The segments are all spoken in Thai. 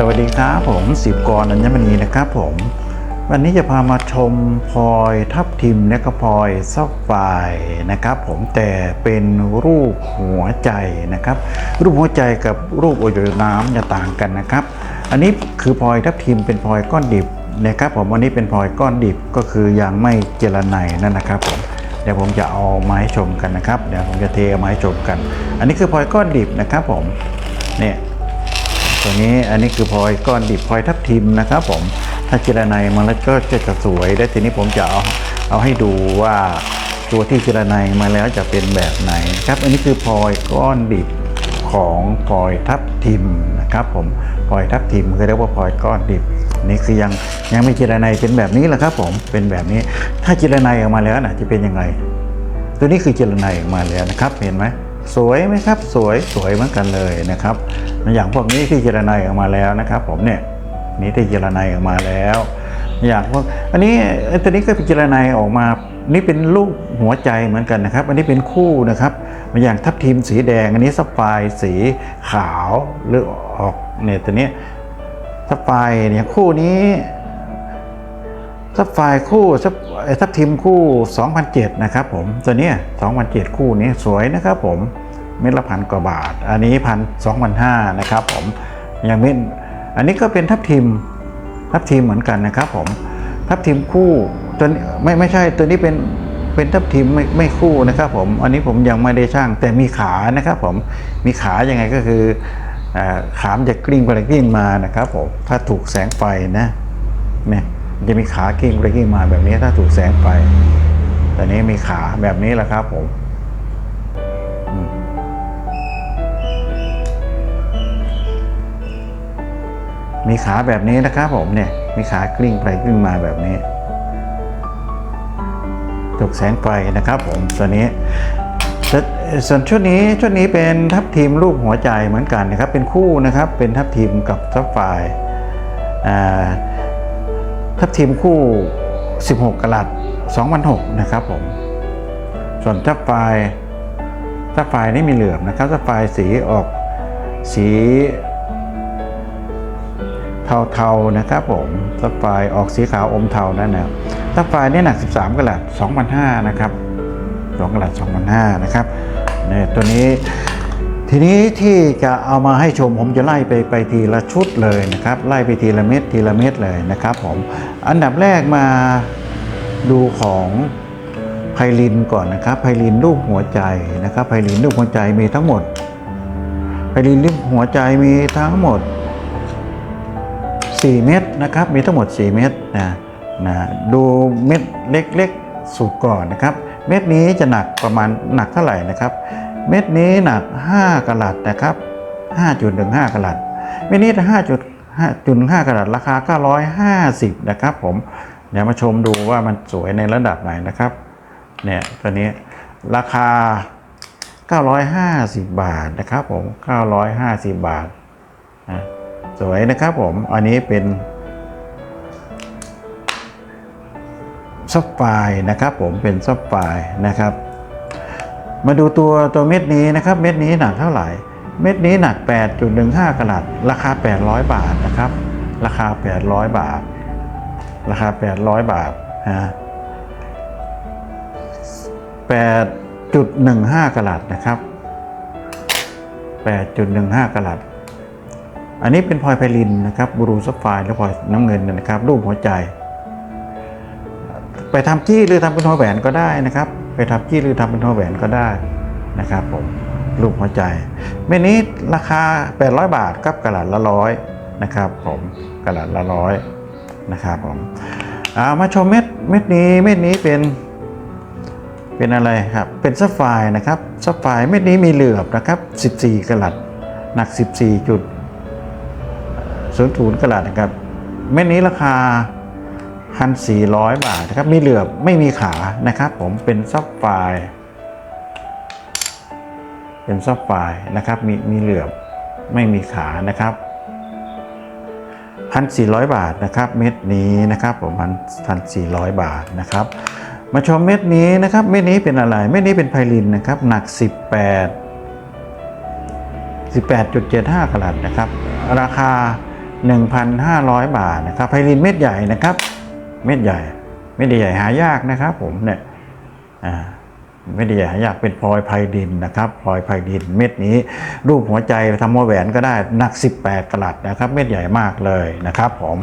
สวัสดีครับผมสิบกรอัญมณีนะครับผม วันนี้จะพามาชมพลอยทับทิมและก็พลอยซับไฟร์นะครับผมแต่เป็นรูปหัวใจนะครับ รูปหัวใจกับรูปโอโยน้ำจะต่างกันนะครับ อันนี้คือพลอยทับทิมเป็นพลอยก้อนดิบนะครับผมอันนี้เป็นพลอยก้อนดิบก็คือยังไม่เจรไนนั่นนะครับผมเดี๋ยวผมจะเอามาให้ชมกันนะครับเดี๋ยวผมจะเทเอามาให้ชมกัน อันนี้คือพลอยก้อนดิบนะครับผมเนี่ย ตัวนี้อันนี้คือพลอยก้อนดิบพลอยทับทิมนะครับ ผมถ้าเจรไนมาแล้วก็จะจะสวยและทีนี้ผมจะเอาเอาให้ดูว่าตัวที่เจรไนมาแล้วจะเป็นแบบไหนครับ อันนี้คือพลอยก้อนดิบของพลอยทับทิมนะครับ ผมพลอยทับทิมคือเรียกว่าพลอยก้อนดิบนี่คือยังยังไม่เจรไนเป็นแบบนี้แหละครับ ผมเป็นแบบนี้ถ้าเจรไนออกมาแล้วนะจะเป็นยังไง ตัวนี้คือเจรไนออกมาแล้วนะครับ เห็นไหม สวยไหมครับ สวยสวยเหมือนกันเลยนะครับ อย่างพวกนี้ที่เจรไนออกมาแล้วนะครับ ผมเนี่ยนี่ที่เจรไนออกมาแล้ว อย่างพวกอันนี้อ้ตัวนี้ก็เป็นเจรไนออกมา นี่เป็นรูปหัวใจเหมือนกันนะครับ อันนี้เป็นคู่นะครับ อย่างทับทิมสีแดง อันนี้สปายสีขาวหรือออกเนี่ยตัวนี้สปายเนี่ยคู่นี้ ซับไฟคู่ซับทับทิมคู่2007นะครับผมตัวนี้2007 คู่นี้สวยนะครับผมเม็ดละพันกว่าบาท อันนี้พันสองพันห้านะครับผมอย่างเม็ดอันนี้ก็เป็นทับทิมทับทิมเหมือนกันนะครับผมทับทิมคู่ตัวนี้ไม่ไม่ใช่ตัวนี้เป็นเป็นทับทิมไม่ไม่คู่นะครับผมอันนี้ผมยังไม่ได้ช่างแต่มีขานะครับผมมีขายังไงก็คืออขามจะกลิ้งไปกลิ้งมานะครับผมถ้าถูกแสงไฟนะเนี่ย จะมีขากิ้งไปกิ้งมาแบบนี้ถ้าถูกแสงไฟแต่นี้มีขาแบบนี้แหละครับผมมีขาแบบนี้นะครับผมเนี่ย มีขากลิ้งไปกลิ้งมาแบบนี้ถูกแสงไฟนะครับผมตัวนี้ส่วนชุดนี้ชุดนี้เป็นทับทีมรูปหัวใจเหมือนกันนะครับ เป็นคู่นะครับเป็นทับทีมกับทับไฟร์อ่า ทับทีมคู่ 16กะลัด2006นะครับผม ส่วนทับไฟทับไฟนี่มีเหลือบนะครับทับไฟสีออกสีเทาๆนะครับผมทับไฟออกสีขาวอมเทานั่นนะทับไฟนี่หนัก 13กะลัด2,500นะครับ2กะลัด2,500นะครับเนี่ยตัวนี้ ทีนี้ที่จะเอามาให้ชมผมจะไล่ไปไปทีละชุดเลยนะครับไล่ไปทีละเม็ดทีละเม็ดเลยนะครับผมอันดับแรกมาดูของไพลินก่อนนะครับไพลินรูปหัวใจนะครับไพลินรูปหัวใจมีทั้งหมดไพลินรูปหัวใจมีทั้งหมด 4 เม็ดนะครับมีทั้งหมด 4 เม็ดนะนะดูเม็ดเล็กๆสุดก่อนนะครับ เม็ดนี้จะหนักประมาณหนักเท่าไหร่นะครับ เม็ดนี้หนัก 5กะลัดนะครับ 5.15กะลัดเม็ดนี้5.5กะลัดราคา 950 นะครับผมเดี๋ยวมาชมดูว่ามันสวยในระดับไหนนะครับ เนี่ยตัวนี้ราคา 950 บาทนะครับผม 950 บาทนะสวยนะครับผม อันนี้เป็นซับไฟนะครับผมเป็นซับไฟนะครับ มาดูตัวตัวเม็ดนี้นะครับ เม็ดนี้หนักเท่าไหร่ เม็ดนี้หนัก 8.15กะลัดราคา 800 บาทนะครับ ราคา 800 บาท ราคา 800 บาทฮะ8.15กะลัดนะครับ8.15กะลัดอันนี้เป็นพลอยไพลินนะครับบรูซัฟไฟร์และพลอยน้ำเงินนะครับ รูปหัวใจ ไปทำจี้หรือทำเป็นทอแหวนก็ได้นะครับ ไปทำจี้หรือทำเป็นทอแหวนก็ได้นะครับผมรูปหัวใจเม็ดนี้ราคา 800 บาทกับกระหลัดละร้อยนะครับผมกระหลัดละร้อยนะครับผมเอามาชมเม็ดเม็ดนี้เม็ดนี้เป็นเป็นอะไรครับเป็นซัฟไฟร์นะครับซัฟไฟร์เม็ดนี้มีเหลือบนะครับ 14 กระหลัดหนัก 14จุดศูนย์ศูนย์กระหลัดนะครับเม็ดนี้ราคา 1,400 บาทนะครับ มีเหลือบไม่มีขานะครับ ผมเป็นซับไฟเป็นซับไฟนะครับ มีมีเหลือบไม่มีขานะครับ 1,400 บาทนะครับ เม็ดนี้นะครับ ผม1,400 บาทนะครับ มาชมเม็ดนี้นะครับ เม็ดนี้เป็นอะไร เม็ดนี้เป็นไพลินนะครับ หนัก 18 18.75กะลัดนะครับ ราคา 1,500 บาทนะครับไพลินเม็ดใหญ่นะครับ เม็ดใหญ่ เม็ดใหญ่หายากนะครับ ผมเนี่ยเม็ดใหญ่หายากเป็นพลอยไพลินนะครับพลอยไพลิน เม็ดนี้ รูปหัวใจทำหัวแหวนก็ได้หนัก 18กะรัตนะครับ เม็ดใหญ่มากเลยนะครับ ผม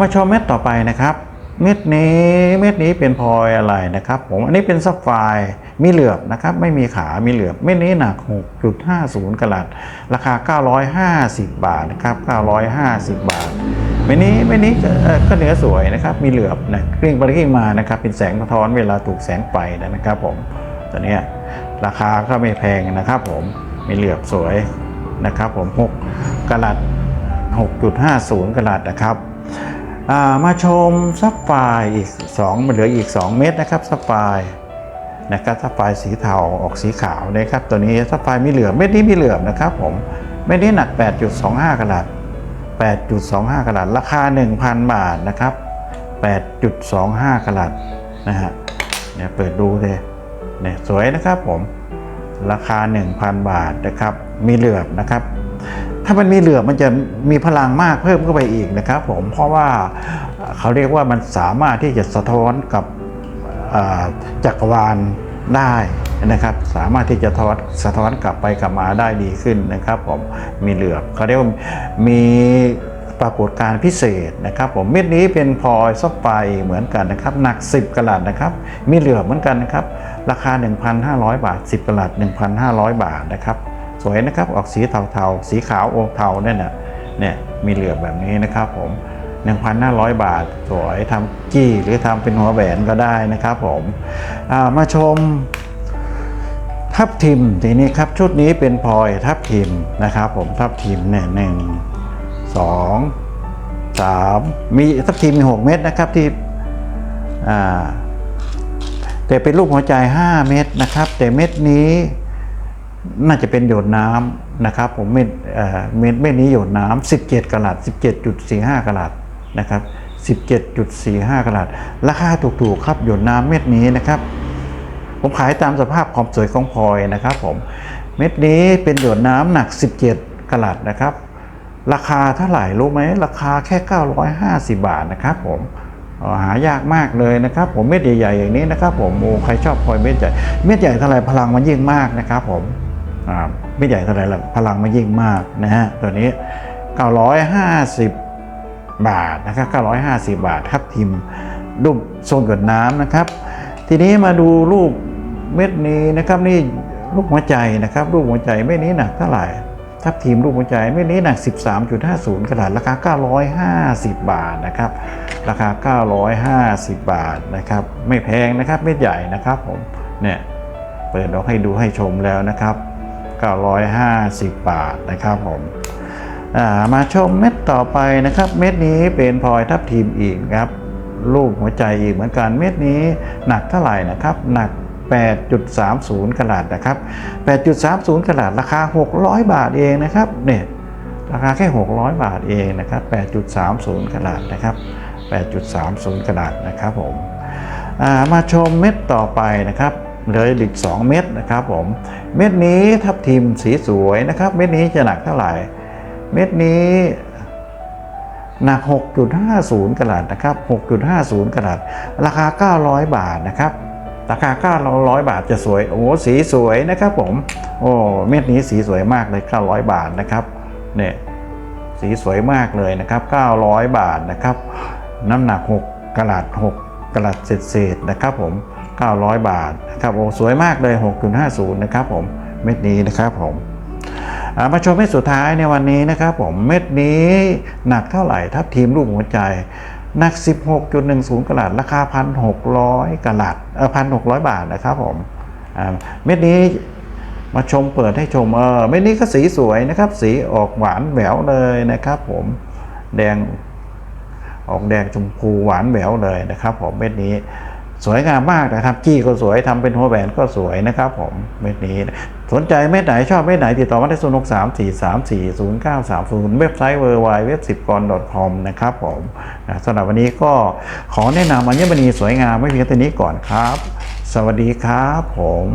มาชมเม็ดต่อไปนะครับ เม็ดนี้เม็ดนี้เป็นพลอยอะไรนะครับ ผมอันนี้เป็นซับไฟมีเหลือบนะครับ ไม่มีขา มีเหลือบ เม็ดนี้หนัก 6.50กะรัตราคา 950 บาทนะครับ 950 บาท เม็ดนี้เม็ดนี้ก็เนื้อสวยนะครับ มีเหลือบนะกลิ้งไปกลิ้งมานะครับ เป็นแสงสะท้อนเวลาถูกแสงไฟนะครับผมตัวนี้ราคาก็ไม่แพงนะครับผมมีเหลือบสวยนะครับผม6กะรัต6.50กะรัตนะครับามาชมซับไฟอีก2มันเหลืออีก 2 เม็ดนะครับซับไฟนะครับซับไฟสีเทาออกสีขาวนะครับตัวนี้ซับไฟมีเหลือบเม็ดนี้มีเหลือบนะครับผมเม็ดนี้หนัก 8.25กะรัต 8.25กะรัตราคา 1,000 บาทนะครับ 8.25กะรัตนะฮะเนี่ยเปิดดูเลยเนี่ยสวยนะครับผมราคา 1,000 บาทนะครับ มีเหลือบนะครับ ถ้ามันมีเหลือบมันจะมีพลังมากเพิ่มเข้าไปอีกนะครับผมเพราะว่าเขาเรียกว่ามันสามารถที่จะสะท้อนกับจักรวาลได้ นะครับ สามารถที่จะทอดสะท้อนกลับไปกลับมาได้ดีขึ้นนะครับผมมีเหลือบเขาเรียกว่ามีปรากฏการพิเศษนะครับผมเม็ดนี้เป็นพลอยซอฟไฟเหมือนกันนะครับหนัก 10กะลัดนะครับ มีเหลือบเหมือนกันนะครับ ราคา 1,500 บาท 10กะลัด1,500 บาทนะครับ สวยนะครับออกสีเทาๆ สีขาวอมเทาเนี่ยนะเนี่ยมีเหลือบแบบนี้นะครับผม1,500 บาท สวยทำกี้หรือทำเป็นหัวแหวนก็ได้นะครับผมมาชม ทับทิมทีนี้ครับชุดนี้เป็นพลอยทับทิมนะครับผมทับทิมเนี่ยหนึ่งสองสามมีทับทิมมี6เม็ดนะครับที่อ่าแต่เป็นรูปหัวใจ 5 เม็ดนะครับ แต่เม็ดนี้น่าจะเป็นหยดน้ำนะครับ ผมเม็ดเอ่อเม็ดเม็ดนี้หยดน้ำ17กะรัต17.45กะรัตนะครับ17.45กะรัตราคาถูกๆครับหยดน้ำเม็ดนี้นะครับ ผมขายตามสภาพความสวยของพลอยนะครับผม เม็ดนี้เป็นหยดน้ำหนัก 17กะรัตนะครับ ราคาเท่าไหร่รู้ไหมราคาแค่ 950 บาทนะครับผมหายากมากเลยนะครับ ผมเม็ดใหญ่ๆอย่างนี้นะครับ ผมโอ้ใครชอบพลอยเม็ดใหญ่เม็ดใหญ่เท่าไหร่พลังมันยิ่งมากนะครับ ผมเม็ดใหญ่เท่าไหร่ล่ะพลังมันยิ่งมากนะฮะตัวนี้ 950 บาทนะครับ950 บาทครับทีมรูปทรงกดน้ำนะครับ ทีนี้มาดูรูป เม็ดนี้นะครับนี่รูปหัวใจนะครับรูปหัวใจเม็ดนี้หนักเท่าไหร่ทับทีมรูปหัวใจเม็ดนี้หนัก 13.50 กระดาษราคา 950 บาทนะครับราคา 950 บาทนะครับไม่แพงนะครับเม็ดใหญ่นะครับผมเนี่ยเปิดออกให้ดูให้ชมแล้วนะครับ 950 บาทนะครับผมามาชมเม็ดต่อไปนะครับ เม็ดนี้เป็นพลอยทับทีมอีกครับ รูปหัวใจอีกเหมือนกันเม็ดนี้หนักเท่าไหร่นะครับ หนัก 8.30กะลัดนะครับ 8.30กะลัดราคา 600 บาทเองนะครับเนี่ยราคาแค่ 600 บาทเองนะครับ 8.30กะลัดนะครับ 8.30กะลัดนะครับผมมาชมเม็ดต่อไปนะครับเหลืออีก2เม็ดนะครับผมเม็ดนี้ทับทิมสีสวยนะครับ เม็ดนี้จะหนักเท่าไหร่ เม็ดนี้หนัก 6.50กะรัตนะครับ 6.50กะรัตราคา 900 บาทนะครับ ราคา900บาทจะสวย โอ้สีสวยนะครับผม โอ้เม็ดนี้สีสวยมากเลย900บาทนะครับ เนี่ยสีสวยมากเลยนะครับ 900 บาทนะครับ น้ำหนัก 6กะรัต6กะรัตเศษๆนะครับผม 900 บาทนะครับโอ้สวยมากเลย 6.50 นะครับผม เม็ดนี้นะครับผมมาชมเม็ดสุดท้ายในวันนี้นะครับผม เม็ดนี้หนักเท่าไหร่ทับทีมรูปหัวใจ หนัก 16.10กะลัดราคา 1,600กะลัดเออ1,600 บาทนะครับผมเม็ดนี้มาชมเปิดให้ชมเออเม็ดนี้ก็สีสวยนะครับ สีออกหวานแหววเลยนะครับผมแดงออกแดงชมพูหวานแหววเลยนะครับผมเม็ดนี้ สวยงามมากนะครับจี้ก็สวยทำเป็นหัวแหวนก็สวยนะครับผมเม็ดนี้ สนใจเม็ดไหนชอบเม็ดไหนติดต่อมาที่ศูนย์หกสามสี่สามสี่ศูนย์เก้าสามศูนย์เว็บไซต์เวอร์ไวเว็บสิบกรคอมนะครับผมนะสำหรับวันนี้ก็ขอแนะนำอัญมณีสวยงามไม่เพียงเท่านี้ก่อนครับ สวัสดีครับผม